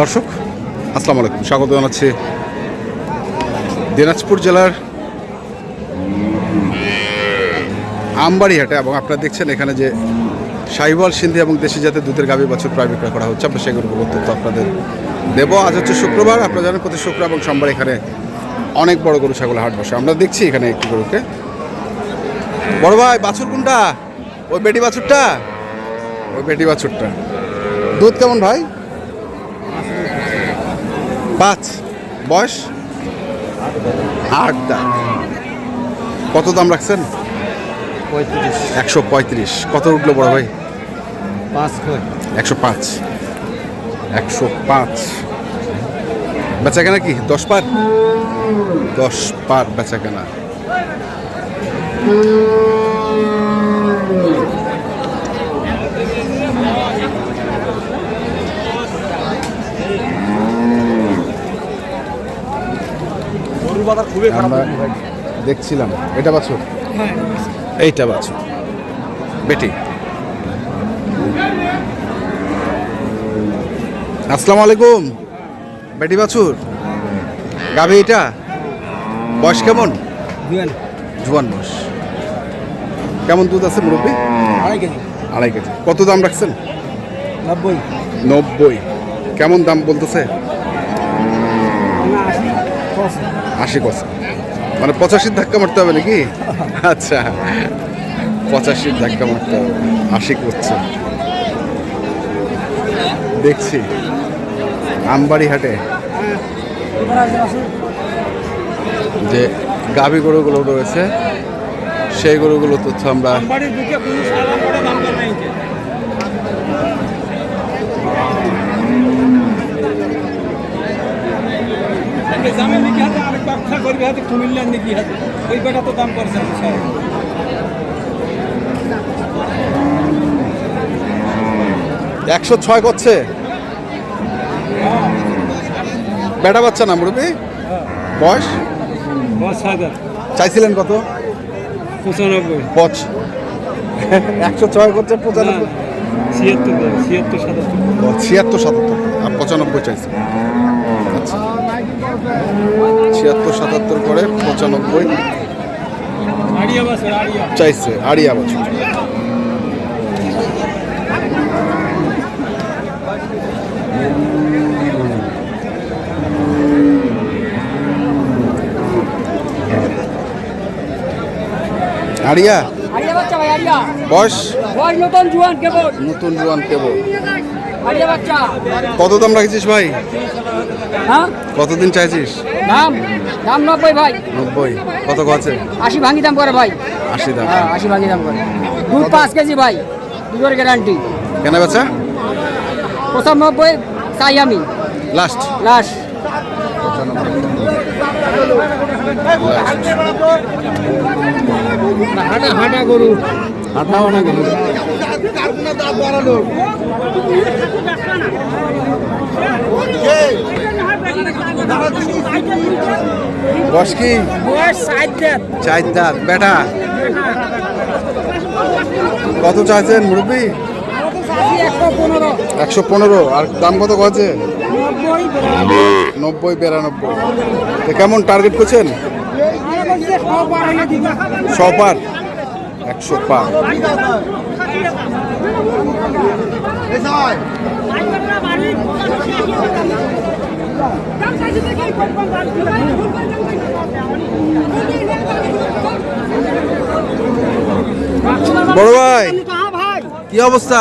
দর্শক, আসসালামু আলাইকুম। স্বাগত জানাচ্ছি দিনাজপুর জেলার আমবাড়িহাটে এবং আপনারা দেখছেন এখানে যে সাইবল সিন্ধি এবং দেশি জাতের দুধের গাভী বছর প্রায় বিক্রয় করা হচ্ছে। আমরা সেগুলো তথ্য আপনাদের দেব। আজ হচ্ছে শুক্রবার। আপনারা জানেন প্রতি শুক্র এবং সোমবার এখানে অনেক বড় গরু ছাগল হাট বসে। আমরা দেখছি এখানে একটি গরুকে। বড় ভাই, বাছুর কোনটা? ওই বেটি বাছুরটা? ওই বেটি বাছুরটা। দুধ কেমন ভাই? পাঁচ। বয়স? আট দাঁত কত দাম রাখছেন? পঁয়ত্রিশ। একশো পঁয়ত্রিশ। কত উঠল বড় ভাই? পাঁচ একশো পাঁচ। একশো পাঁচ। বেচা কেনা কি? দশ পার? দশ পার বেচা কেনা। বাজার খুবই আমরা দেখছিলাম। এটা বাছুর? এইটা বাছুর। বেটি। আসসালামু আলাইকুম। বেটি বাছুর। গাভী এটা? বয়স কেমন? জুয়ান। বয়স। কেমন দুধ আছে মুরব্বী? আড়াই কেজি। আড়াই কেজি। কত দাম রাখছেন? নব্বই। নব্বই। কেমন দাম বলতেছে? আশি কষা মানে পঁচাশির ধাক্কা মারতে হবে নাকি? আচ্ছা। পঁচাশির ধাক্কা মারতে হবে। আশি করছে। দেখছি। আমবাড়ি হাটে। যে গাভী গরুগুলো রয়েছে, সেই গরুগুলো তথ্য আমরা বাড়ির বুকে কোনো সারা পড়ে দাম করে নাই জামে নাকি হাতে আরেক হাতে কুমিল্লার নাকি হাতে। ওই কটা তো দাম করছে স্যার একশো ছয় করছে? বেটা বাচ্চা না মুরব্বী? বয়স? চাইছিলেন কত? পঁচানব্বই। পচ। একশো ছয় করছে পঁচানব্বই। ছিয়াত্তর ছিয়াত্তর সাতাত্তর। ছিয়াত্তর সাতাত্তর। আর পঁচানব্বই চাইছে। আচ্ছা ছিয়াত্তর সাতাত্তর করে পঁচানব্বই। চাইছে আড়িয়া বছর। আড়িয়া? বয়স নতুন জুয়ান কেবল। নতুন জোয়ান কেবল। কত দাম রাখছিস ভাই? হ্যাঁ? কতদিন চাইছিস? দাম? দাম নব্বই ভাই। নব্বই। কত আছে আশি ভাঙি দাম করে ভাই। আশি দাম। হ্যাঁ আশি ভাঙি দাম করে। দুধ পাঁচ কেজি ভাই। দুধের গ্যারান্টি কেনা বেচা? পঁচানব্বই চাই আমি। লাস্ট লাশ হাঁটা হাঁটা গরু। আঠাও না গেল বয়স কি চার দাঁত বেটা। কত চাইছেন মুরব্বী? একশো পনেরো। আর দাম কত আছে নব্বই নব্বই বিরানব্বই কেমন টার্গেট করছেন? শ পার একশো পার বড় ভাই ভাই। কি অবস্থা?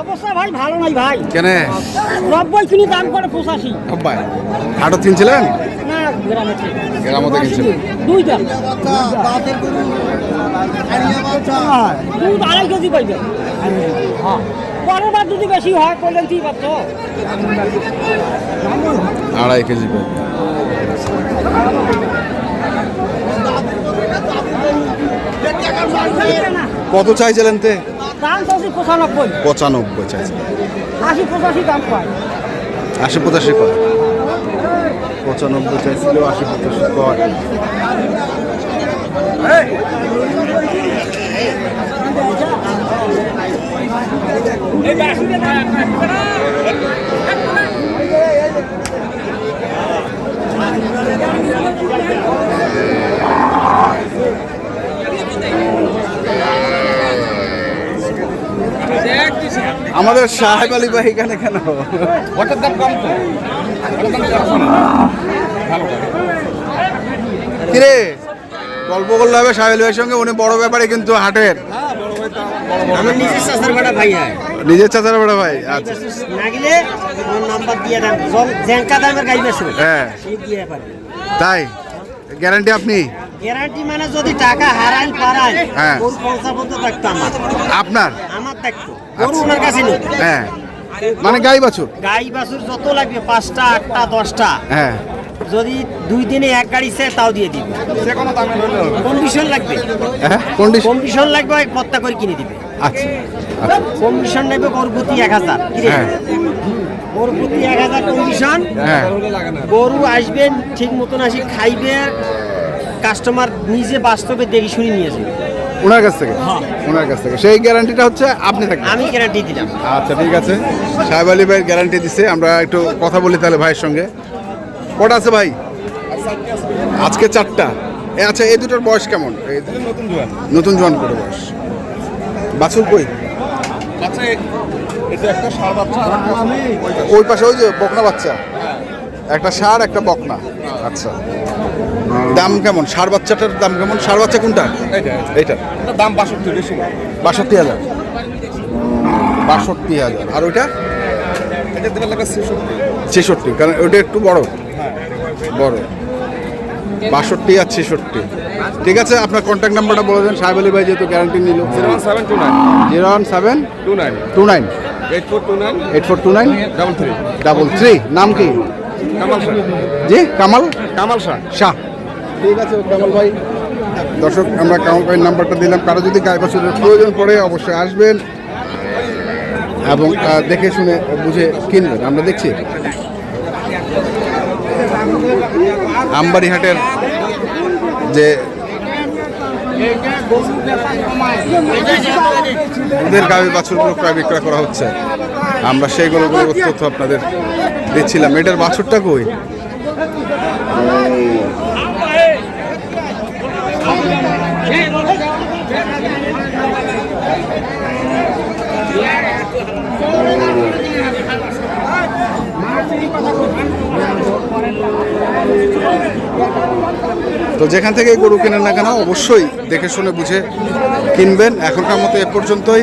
অবস্থা ভাই ভালো নাই ভাই। কেনে? নব্বই কিলো দাম করে পঁচাশি। ভাই হাটত কিনছিলেন? গ্রামতে কিনছিলেন দুইটা। দুধ আড়াই কেজি পাইবে। পরের বার যদি বেশি হয় করলেন কি পাচ্ছ আড়াই কেজি কত চাইছিলেন তে? দাম পঁচানব্বই। পঁচানব্বই চাইছিলেন। আশি পঁচাশি দাম পায়। আশি পঁচাশি কয় পঁচানব্বই চাইছিল আশি পঁচাশি কর। আমাদের সাহেব আলী ভাই এখানে কেন? হঠাৎ দাম কম তো। কিরে? গল্প করলে হবে সাহেব আলী ভাইয়ের সঙ্গে উনি বড় ব্যাপারে কিন্তু হাটের। আমার নিজের চাষের বেটা ভাই হয়। নিজের চাচার বড় ভাই আচ্ছা। না গেলে আমার নাম্বার দিয়ে দেন। জ্যাঙ্কা দামের গাড়ি বেশি হ্যাঁ। দিয়ে পারে তাই? গ্যারান্টি আপনি? গ্যারান্টি মানে যদি টাকা হারাই পারাই হ্যাঁ। গরু পঞ্চাশ পর্যন্ত থাকতো আমার। আপনার? আমার থাকতো। গরু ওনার কাছে নেই। হ্যাঁ। মানে গাই বাছুর? গাই বাছুর যত লাগবে পাঁচটা আটটা দশটা। হ্যাঁ। যদি দুই দিনে এক গাড়ি সে তাও দিয়ে দিবে। যে কোনো দামে হলে হবে কন্ডিশন লাগবে। হ্যাঁ কন্ডিশন কন্ডিশন লাগবে ওই পত্তা করে কিনে দিবে। আচ্ছা। কন্ডিশন লাগবে গরু প্রতি এক হাজার। কি রে? হ্যাঁ। গরু প্রতি এক হাজার কন্ডিশন হ্যাঁ। গরু আসবেন ঠিক মতন আসি খাইবে। কাস্টমার নিজে বাস্তবে দেখে শুনে নিয়ে যাবে ওনার কাছ থেকে? ওনার কাছ থেকে। সেই গ্যারান্টিটা হচ্ছে আপনি থাকবেন? আমি গ্যারান্টি দিলাম। আচ্ছা ঠিক আছে। সাহেব আলী ভাইয়ের গ্যারান্টি দিছে আমরা একটু কথা বলি তাহলে ভাইয়ের সঙ্গে। কটা আছে ভাই? আজকে চারটা। এ আচ্ছা এই দুটোর বয়স কেমন? এই নতুন জোয়ান। নতুন জোয়ান করে বয়স। বাছুর কই? আচ্ছা এটা একটা সার বাচ্চা ওই পাশে। ওই পাশে ওই যে বকনা বাচ্চা। একটা সার একটা বকনা। আচ্ছা। দাম কেমন? সার বাচ্চাটার দাম কেমন? সার বাচ্চা কোনটা? এইটা। দাম বাষট্টি বাষট্টি হাজার। বাষট্টি হাজার। আর ওইটা? ছেষট্টি। কারণ ওইটা একটু বড়। বড়। বাষট্টি আর ছেষট্টি। ঠিক আছে আপনার কন্ট্যাক্ট নাম্বারটা বলে দেন। সাহেব আলী ভাই যেহেতু গ্যারান্টি নিল। Zero one seven two nine. Zero one seven two nine. Two nine. Eight four two nine. Eight four two nine. Double three. Double three. নাম কি? জি কামাল? কামাল শাহ। শাহ। ঠিক আছে কামাল ভাই। দর্শক আমরা কামাল ভাইয়ের নাম্বারটা দিলাম। কারও যদি গায়ে বছরের প্রয়োজন পড়ে অবশ্যই আসবেন এবং দেখে শুনে বুঝে কিনবেন। আমরা দেখছি। আমবাড়িহাটের যে দুধের গাভী বাছুরগুলো প্রায় বিক্রয় করা হচ্ছে। আমরা সেই সেইগুলো তথ্য আপনাদের দিচ্ছিলাম। এটার বাছুরটা কই? তো যেখান থেকে গরু কেনেন না কেন অবশ্যই দেখে শুনে বুঝে কিনবেন। এখনকার মতো এ পর্যন্তই।